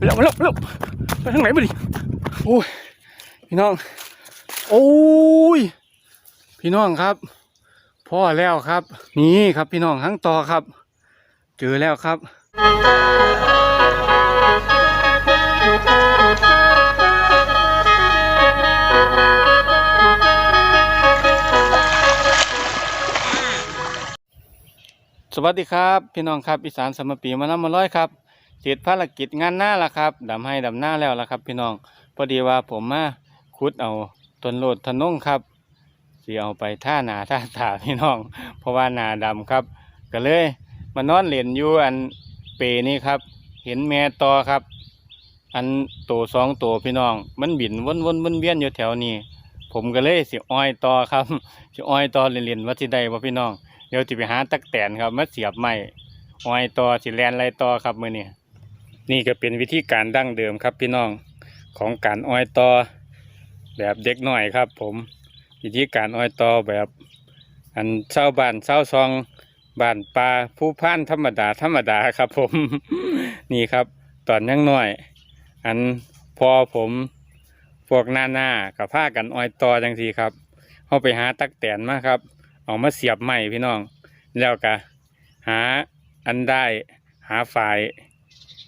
ไปแล้วไปแล้วไปแล้วไปทางไหนไปดิโอ้ยพี่น้อง โอ้ยพี่น้องครับพ่อแล้วครับ นี่ครับพี่น้องทั้งต่อครับ เจอแล้วครับสวัสดีครับ พี่น้องครับอีสานสมปีมานำมาร้อยครับ เสร็จภารกิจงานหน้าละครับดำให้ดำหน้าแล้วละครับพี่น้องพอดีว่าผมมาขุดเอาต้นโลดทะนงครับสีเอาไปท่าหนาท่าตาพี่น้อง เพราะว่าหนาดำครับ ก็เลยมานอนเล่นอยู่อันเปนี่ครับ เห็นแม่ตอครับ อันโตสองโตพี่น้อง มันบินวนวนวนเวียนอยู่แถวนี้ ผมก็เลยสิอ้อยตอครับสิอ้อยตอเล่นๆว่าสิได้บ่พี่น้องเดี๋ยวจะไปหาตักแตนครับมาเสียบไม้อ้อยต่อสิแลนไรต่อครับมือนี้ นี่ก็เป็นวิธีการดั้งเดิมครับพี่น้องของการอ้อยตอแบบเด็กหน่อยครับ ผมวิธีการอ้อยตอแบบอันเศร้าบ้านเศร้าซองบ้านปลาผู้พันธรรมดาธรรมดาครับ ผมนี่ครับ ตอนยังน้อย อันพอผมพวกหน้าหน้ากับผ้ากันอ้อยตอจังทีครับเขาไปหาตักแตนมาครับ เอามาเสียบใหม่พี่น้อง แล้วก็หาอันได้หาฝ่าย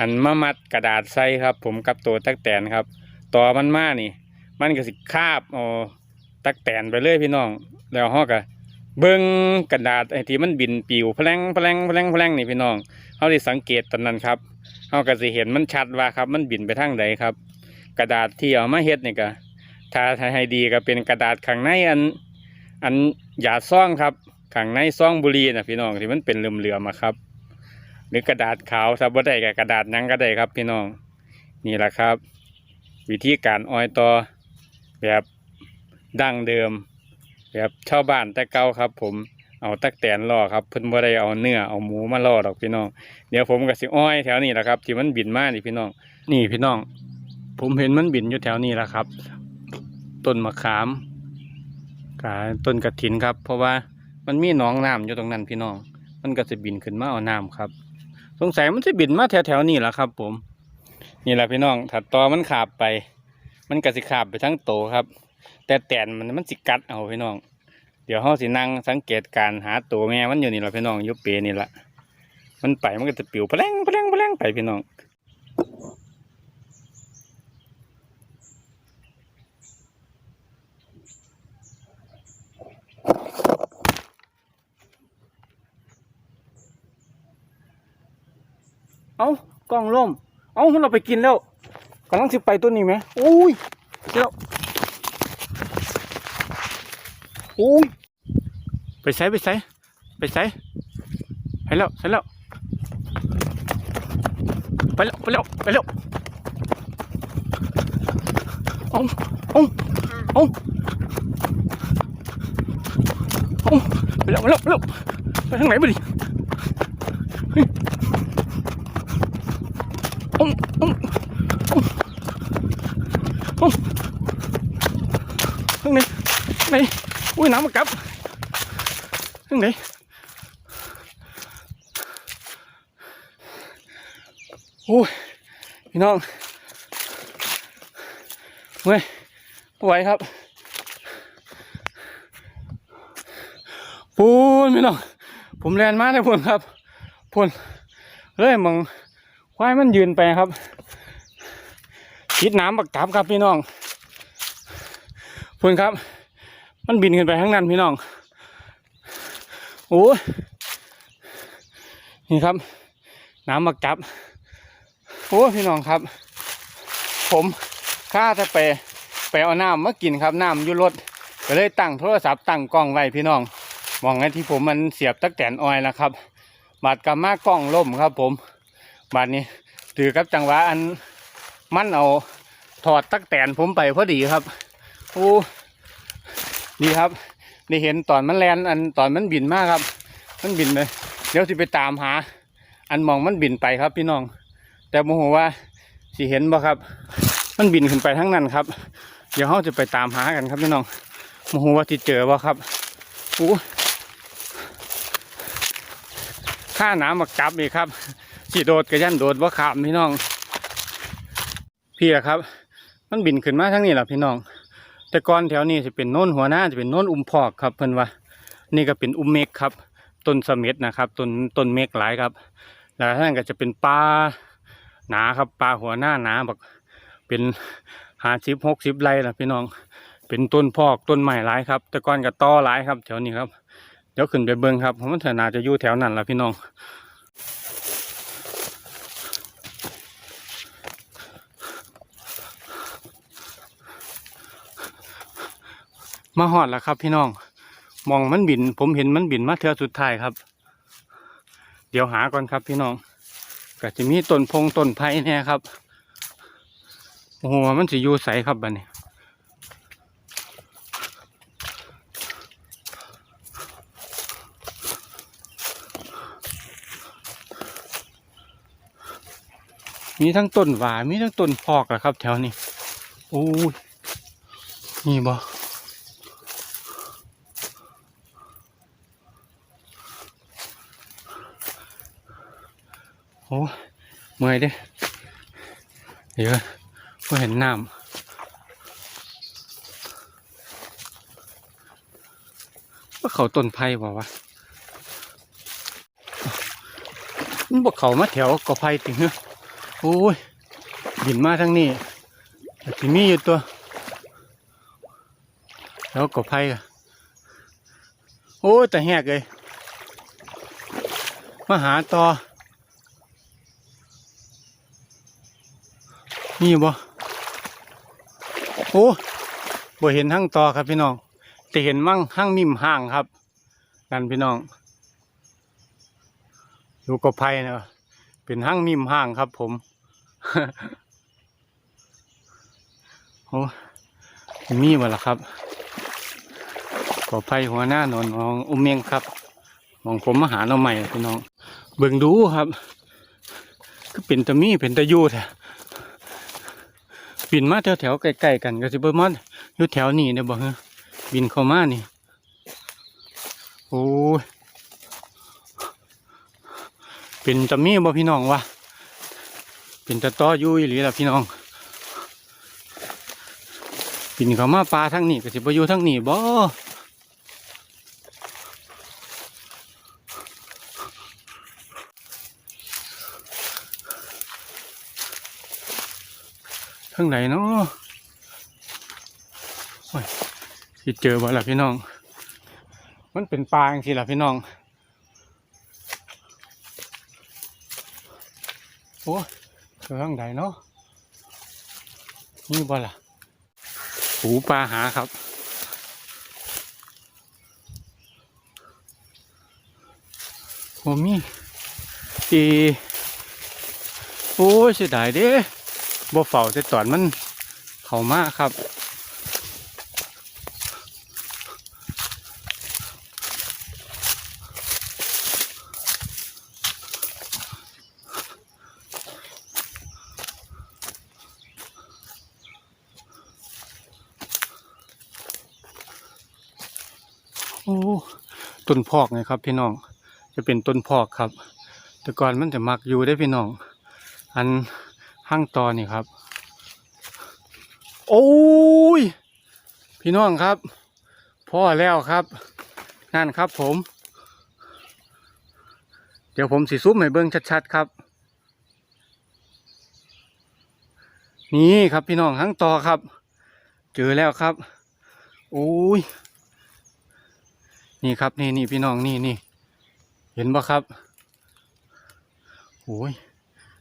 อันมามัดกระดาษใส่ครับ ผมกับตัวตักแตนครับ ต่อมันมานี่ มันก็สิคาบเอาตักแตนไปเลยพี่น้อง แล้วฮอก็เบิ้งกระดาษไอ้ที่มันบินปิวแพลงแพลงแพลงแพลงนี่พี่น้องเขาได้สังเกตตอนนั้นครับเขาก็สิเห็นมันชัดว่าครับ มันบินไปทางใดครับ กระดาษที่เอามาเฮ็ดนี่ก็ถ้าให้ดีก็เป็นกระดาษข้างในอัน อันยาซ่องครับข้างในซ่องบุรีนะพี่น้องที่มันเป็นเหลื่อมๆอะครับ หรือกระดาษขาวถ้าบ่ได้กับกระดาษหยังก็ได้ครับพี่น้องนี่แหละครับ วิธีการอ้อยต่อแบบดั้งเดิม แบบชาวบ้านแต่เก่าครับ ผมเอาตักแตนล่อครับเพิ่นบ่ได้เอาเนื้อเอาหมูมาล่อดอกพี่น้องเดี๋ยวผมก็สิอ้อยแถวนี้แหละครับที่มันบินมานี่พี่น้องนี่พี่น้อง ผมเห็นมันบินอยู่แถวนี้แหละครับ ต้นมะขามกาต้นกระถินครับ เพราะว่ามันมีหนองน้ำอยู่ตรงนั้นพี่น้อง มันก็จะบินขึ้นมาเอาน้ำครับ สงสัยมันจะบินมาแถวๆนี้แหละครับ ผม นี่แหละพี่น้องถัดต่อมันขาบไป มันก็สิขาบไปทั้งโตครับ แต่แตนมันมันสิกัดเอาพี่น้อง เดี๋ยวเขาสินั่งสังเกตการหาตัวแม่มันอยู่นี่แหละพี่น้องยุบเปนี่แหละมันไปมันก็จะปิวแพลงแพลงแพลงไปพี่น้อง เอากล้องล่ม เอาเราไปกินแล้วกำลังสิไปตัวนี้ไหมโอ้ยเจ้าโอ้ยไปใส่ไปใส่ไปใส่ไปแล้วไปแล้วไปแล้วไปแล้วไปแล้วเอาเอาเอาเอาไปแล้วไปแล้วไปแล้วไปทางไหนไปดิ อ้มอ้มอ้มอ้ม ข้างในไหนอุ้ยน้ำมากับข้างไหนโอ้ยพี่น้องเฮ้ยไหวครับพูนพี่น้องผมแลนมาได้พูนครับพูนเลยมองควายมันยืนไปครับ คิดน้ำบักจับครับพี่น้องเพื่อนครับ มันบินขึ้นไปข้างนั้นพี่น้องโอ้ยนี่ครับ น้ำบักจับโอ้ยพี่น้องครับ ผมข้าจะไปไปเอาน้ำมากินครับน้ำยุรถก็เลยตั้งโทรศัพท์ตั้งกล้องไว้พี่น้องมองไงที่ผมมันเสียบตักแตนออยแล้วครับ บาดกำมากล้องล่มครับ ผม บาดนี้ถือกับจังหวะอัน มันเอาถอดตักแตนผมไปพอดีครับโอ้ดีครับได้เห็นตอนมันแลนอันตอนมันบินมากครับ มันบินเลยเดี๋ยวสิไปตามหา อันมองมันบินไปครับพี่น้อง แต่โมโหว่าสิเห็นบ่ครับ มันบินขึ้นไปทั้งนั้นครับ เดี๋ยวเราจะไปตามหากันครับพี่น้องโมโหว่าที่เจอบ่ครับโอ้ข้าน้ำมาจับอีกครับสิโดดกระยันโดดว่าขามพี่น้อง พี่ะครับ มันบินขึ้นมาทั้งนี้แหละพี่น้อง แต่ก่อนแถวนี้จะเป็นโน้นหัวหน้าจะเป็นโน้นอุ้มพอกครับเพิ่อนว่า นี่ก็เป็นอุ้มเมกครับ ต้นเสม็ดนะครับต้นต้นเมกหลายครับ แล้วท่านก็จะเป็นปลาหนาครับปลาหัวหน้าหนาแบักเป็นหาสิบหกสิบไรละพี่น้อง เป็นต้นพอกต้นใหม่หลายครับ แต่ก่อนก็ต่อหลายครับ แถวนี้ครับ เดี๋ยวขึ้นไปเบิ้งครับเพราะมันเถนาจะอยู่แถวนั้นละพี่น้อง มาหอดแล้วครับ พี่น้องมองมันบิน ผมเห็นมันบินมาเทือสุดท้ายครับ เดี๋ยวหาก่อนครับ พี่น้องก็จะมีต้นพงต้นไผ่เนี่ยครับโอ้โหมันสิอยู่ใสครับบัดนี้มีทั้งต้นหวายมีทั้งต้นพอกแหละครับ แถวนี้โอ้ยนี่บ่ โอ้เมื่อยด้เดี๋ยวก็เห็นน้ำว่าเขาต้นไผ่บ่วะมันบอกเขามาแถวกอไผ่ติงเนอะโอ้ยบินมาทางนี้ทีมีอยู่ตัว แล้วก็ไผ่อะโอ้ยแต่แหกเลย มาหาต่อ นี่บ่โอ้บ่เห็นทั้งต่อครับพี่น้องแต่เห็นมั่งห้างมิมห่างครับนั่นพี่น้องอยู่กับไผ่นะเป็นห้างมิมห้างครับผมโอ้มีบ่ล่ะครับขอไผ่หัวหน้าหนอนของอุ้มเมียงครับมองผมมาหาเราใหม่พี่น้อง เบิ่งดูครับ ก็เป็นตะมีเป็นตะยูแท้ บินมาแถวแถวๆใกล้ๆกันก็สิเบิ่มันอยู่แถวนี้เนี่ยบอกฮะบินเข้ามานี่โอ้ยเป็นตะมีบ่พี่น้องวะเป็นตะต้อยุ่ยหรือล่ะพี่น้องบินเขามาปลาทั้งนี้ก็สิบ่อยู่ทั้งนี้บ่ ทั้งไหนเนาะโอ้ยสิเจอบ่ล่ะพี่น้อง มันเป็นปลาจังซี่ล่ะพี่น้อง โอ้เจอข้างใดเนาะนี่บ่ล่ะหูปลาหาครับโอมีอีโอ้ยเสียดายเด้ บ่เฝ้าแต่ตอนมันเข้ามาครับโอ้ต้นพอกไงครับพี่น้อง จะเป็นต้นพอกครับ แต่ก่อนมันจะมักอยู่ได้พี่น้อง อัน ห้างตอนี่ครับ โอ้ย พี่น้องครับ พ่อแล้วครับ นั่นครับผม เดี๋ยวผมสิซุปให้เบิ้งชัดๆครับ นี่ครับพี่น้องห้างตอครับ เจอแล้วครับ โอ้ย นี่ครับนี่นี่พี่น้องนี่นี่เห็นบ่ครับโอ้ย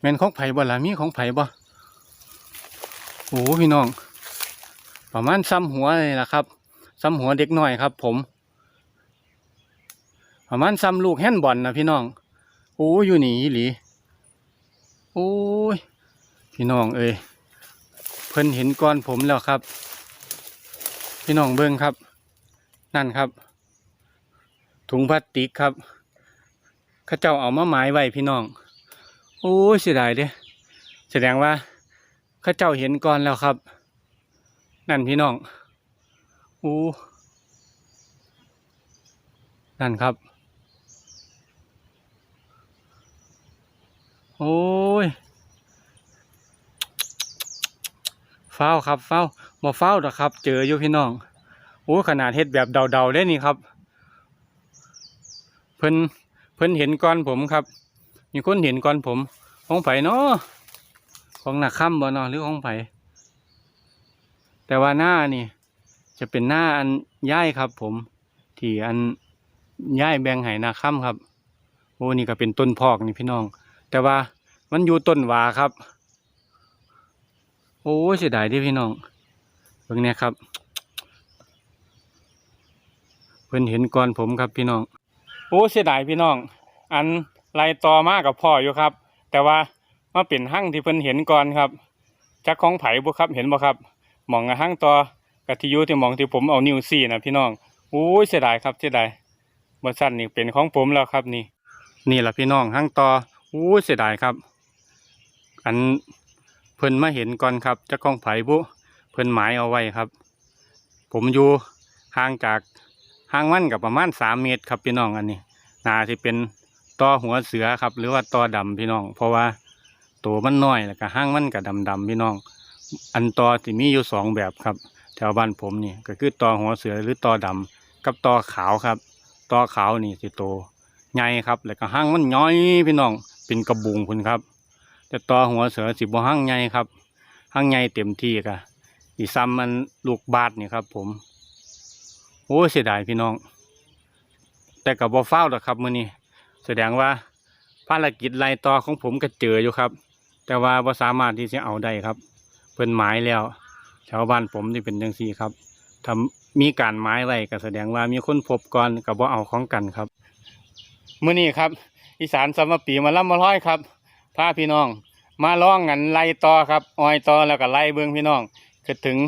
แม่นของไผ่บ่ล่ะมีของไผ่บ่โอ้พี่น้อง ประมาณซ้ำหัวเลยล่ะครับซ้ำหัวเด็กน้อยครับ ผม ประมาณซ้ำลูกแฮนบอลนะพี่น้องโอ้อยู่นี่หลีโอ้ยพี่น้องเอ้ยเพิ่นเห็นก่อนผมแล้วครับ พี่น้องเบิ้งครับ นั่นครับ ถุงพลาสติกครับข้าเจ้าเอามาหมายไว้พี่น้อง โอ้ยเสียดายเด้แสดงว่าข้าเจ้าเห็นก่อนแล้วครับ นั่นพี่น้องโอ้นั่นครับ โอ้ยเฝ้าครับเฝ้าบ่เฝ้าวดอกครับ เจออยู่พี่น้องโอ้ขนาดเฮ็ดแบบเดาๆเลยนี่ครับ เพิ่นเพิ่นเห็นก่อนผมครับ มีคนเห็นก่อนผม ของไผ่เนาะของหนักค่ำบ่เนาะหรือของไผ่แต่ว่าหน้านี่ จะเป็นหน้าอันย่ายครับ ผม ที่อันย่ายแบงให้นาค่ำครับ โอ้นี่ก็เป็นต้นพอกนี่พี่น้อง แต่ว่ามันอยู่ต้นหวาครับ โอ้เสียดายเดิพี่น้องเบิ่งเนี่ยครับ เพิ่นเห็นก่อนผมครับพี่น้อง โอ้เสียดายพี่น้อง อัน ไล่ต่อมากับพ่ออยู่ครับ แต่ว่ามาเป็นหั่งที่เพิ่นเห็นก่อนครับจักของไผ่บ่ครับเห็นบ่ครับหมองหั่งต่อกะที่ยูที่หมองที่ผมเอานิ้วซี่นะพี่น้องโอ้ยเสียดายครับเสียดายบ่ซั่นนี่เป็นของผมแล้วครับนี่ นี่แหละพี่น้องหั่งต่อโอ้ยเสียดายครับ อันเพิ่นมาเห็นก่อนครับจักของไผ่บุเพิ่นหมายเอาไว้ครับ ผมอยู่ห่างจากห่างมันกับประมาณสามเมตรครับพี่น้องอันนี้นาที่เป็น ต่อหัวเสือครับ หรือว่าต่อดำพี่น้อง เพราะว่าตัวมันน้อยแล้วก็ห้างมันกับดำดำๆพี่น้อง อันต่อที่มีอยู่สองแบบครับ แถวบ้านผมนี่ก็คือต่อหัวเสือหรือต่อดำกับต่อขาวครับต่อขาวนี่สิโตใหญ่ครับ แล้วก็ห้างมันย้อยพี่น้องเป็นกระบุงคุณครับแต่ต่อหัวเสือสิบห้างใหญ่ครับห้างใหญ่เต็มที่กะอีซ้ำมันลูกบาทนี่ครับ ผม โอ้เสียดายพี่น้อง แต่กับบ่เฝ้าหรอกครับมื้อนี้ สดงว่าภารกิจไล่ต่อของผมก็เจออยู่ครับ แต่ว่าบ่สามารถที่จะเอาได้ครับ เพิ่นหมายแล้วชาวบ้านผมที่เป็นจังซี่ครับถ้ามีการหมายไว้ก็แสดงว่ามีคนพบก่อนก็บ่เอาของกันครับมื้อนี้ครับ อีสานสมปีมาล่ำมาร้อยครับพาพี่น้อง มาล่องกันไล่ต่อครับออยต่อแล้วก็ไล่เบิ่งพี่น้องคือถึง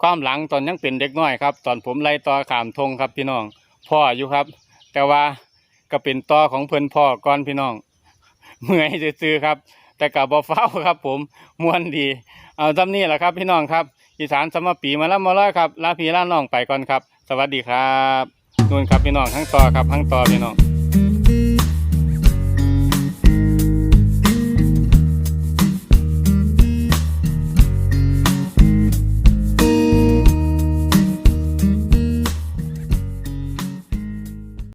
ความหลังตอนยังเป็นเด็กน้อยครับ ตอนผมไล่ต่อขามทงครับพี่น้องพ่ออยู่ครับ แต่ว่า ก็เป็นต่อของเพิ่นพ่อก่อนพี่น้องเมื่อยซื้อครับ แต่กับบ่เฝ้าครับ ผมมวนดี เอาจำนี้แหละครับพี่น้องครับอีสานสมปีมาแล้วมาแล้วครับลาพี่ลาน้องไปก่อนครับ สวัสดีครับนู่นครับพี่น้องทั้งต่อครับทั้งต่อพี่น้อง